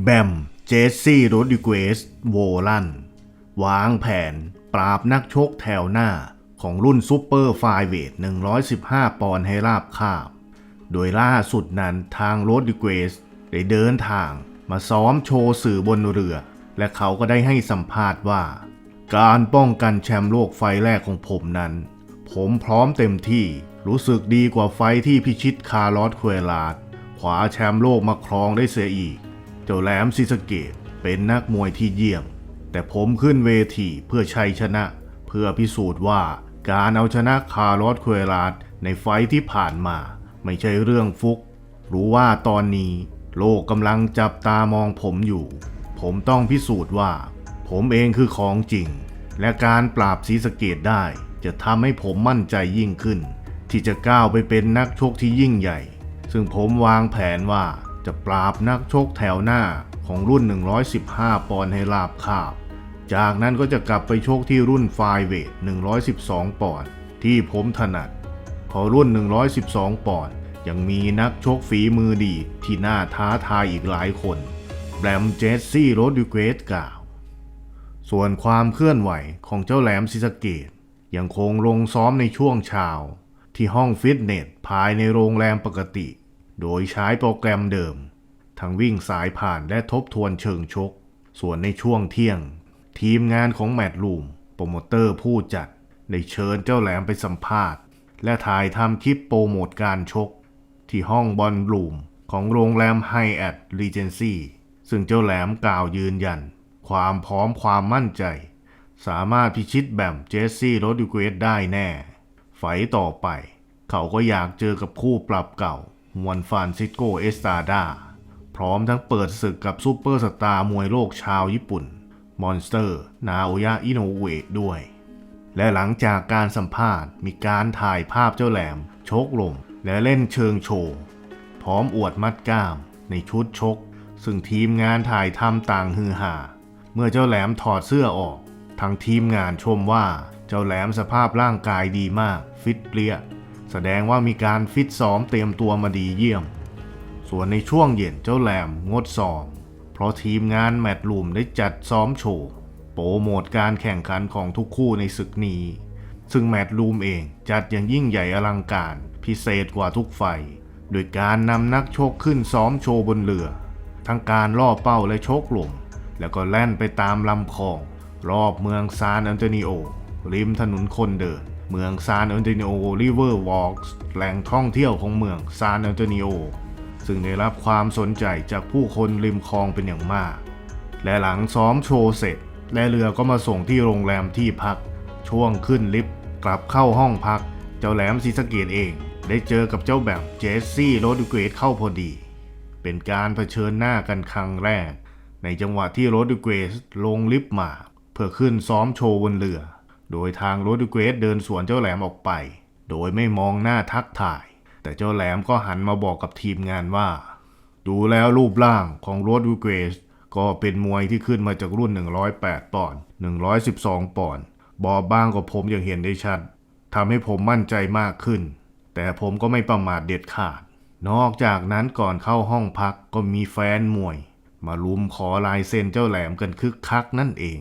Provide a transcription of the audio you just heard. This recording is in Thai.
แบม เจสซี่โรดิเกสโวลัน วางแผนปราบนักชกแถวหน้าของรุ่นซูเปอร์ไฟเวท 115 ปอนด์ให้ราบคาบ โดยล่าสุดนั้นทางโรดิเกสได้เดินทางมาซ้อมโชว์สื่อบนเรือ และเขาก็ได้ให้สัมภาษณ์ว่า การป้องกันแชมป์โลกไฟแรกของผมนั้น ผมพร้อมเต็มที่รู้สึกดีกว่าไฟที่พิชิตคาร์ลอสเควลาดขวาแชมป์โลกมาครองได้เสียอีก เจ้าแหลมซิสเกตเป็นนักมวยที่เยี่ยม แต่ผมขึ้นเวทีเพื่อชัยชนะ เพื่อพิสูจน์ว่าการเอาชนะคาร์ลอสเควยลาดในไฟที่ผ่านมา ไม่ใช่เรื่องฟุก รู้ว่าตอนนี้โลกกำลังจับตามองผมอยู่ ผมต้องพิสูจน์ว่า ผมเองคือของจริง และการปราบศรีสเกตได้ จะทำให้ผมมั่นใจยิ่งขึ้น ที่จะก้าวไปเป็นนักชกที่ยิ่งใหญ่ ซึ่งผมวางแผนว่า จะปราบนักชกแถวหน้าของรุ่น 115 ปอนด์ให้ราบคาบ จากนั้นก็จะกลับไปชกที่รุ่นไฟเวท 112 ปอนด์ที่ผมถนัด พอรุ่น 112 ปอนด์ยังมีนักชกฝีมือดีที่น่าท้าทายอีกหลายคนแบมเจสซี่โรดิเกสกล่าว ส่วนความเคลื่อนไหวของเจ้าแหลมซิสเกตยังคงลงซ้อมในช่วงเช้าที่ห้องฟิตเนสภายในโรงแรมปกติ โดยใช้โปรแกรมเดิม ทั้งวิ่งสายผ่านและทบทวนเชิงชก ส่วนในช่วงเที่ยง ทีมงานของแมตต์ลูมโปรโมเตอร์ผู้จัด ได้เชิญเจ้าแหลมไปสัมภาษณ์ และถ่ายทำคลิปโปรโมทการชก ที่ห้องบอลลูมของโรงแรมไฮแอทรีเจนซีซึ่งเจ้าแหลมกล่าวยืนยัน ความพร้อมความมั่นใจ สามารถพิชิตแบมเจสซี่โรดิเกสได้แน่ ไฟต่อไป เขาก็อยากเจอกับคู่ปรับเก่า ฮวนฟานซิสโกเอสตาดา พร้อมทั้งเปิดศึกกับซูเปอร์สตาร์มวยโลกชาวญี่ปุ่น มอนสเตอร์ นาโอยะอิโนเวะด้วย และหลังจากการสัมภาษณ์มีการถ่ายภาพเจ้าแหลม ชกลมและเล่นเชิงโชว์ พร้อมอวดมัดกล้าม ในชุดชก ซึ่งทีมงานถ่ายทำต่างฮือฮาเมื่อเจ้าแหลมถอดเสื้อออกทางทีมงานชมว่าเจ้าแหลมสภาพร่างกายดีมาก ฟิตเปรี้ย แสดงว่ามีการฟิตซ้อมเตรียมตัวมาดีเยี่ยม ส่วนในช่วงเย็นเจ้าแหลมงดซ้อม เพราะทีมงานแมตต์ลูมได้จัดซ้อมโชว์ โปรโมทการแข่งขันของทุกคู่ในศึกนี้ ซึ่งแมตต์ลูมเองจัดอย่างยิ่งใหญ่อลังการพิเศษกว่าทุกไฟโดยการนำนักชกขึ้นซ้อมโชว์บนเรือ ทั้งการล่อเป้าและชกลมแล้วก็แล่นไปตามลำคลอง รอบเมืองซานอันโตนิโอ ริมถนนคนเดิน เมืองซานอันโตนิโอริเวอร์วอล์กแหล่งท่องเที่ยวของเมืองซานอันโตนิโอซึ่งได้รับความสนใจจากผู้คนริมคลองเป็นอย่างมาก และหลังซ้อมโชว์เสร็จ และเรือก็มาส่งที่โรงแรมที่พัก ช่วงขึ้นลิฟต์กลับเข้าห้องพัก เจ้าแหลมศรีสะเกดเอง ได้เจอกับเจ้าแบมเจสซี่โรดิเกตเข้าพอดี เป็นการเผชิญหน้ากันครั้งแรก ในจังหวะที่โรดิเกสลงลิฟต์มา เพื่อขึ้นซ้อมโชว์บนเรือ โดยทางโรดิเกสเดินสวนเจ้าแหลมออกไป โดยไม่มองหน้าทักทาย แต่เจ้าแหลมก็หันมาบอกกับทีมงานว่า ดูแล้วรูปร่างของโรดวิเกสก็เป็นมวยที่ขึ้นมาจากรุ่น 108 ปอนด์ 112 ปอนด์ บอบบางกว่าผมอย่างเห็นได้ชัด ทำให้ผมมั่นใจมากขึ้น แต่ผมก็ไม่ประมาทเด็ดขาด นอกจากนั้นก่อนเข้าห้องพักก็มีแฟนมวย มาลุมขอลายเซ็นเจ้าแหลมกันคึกคักนั่นเอง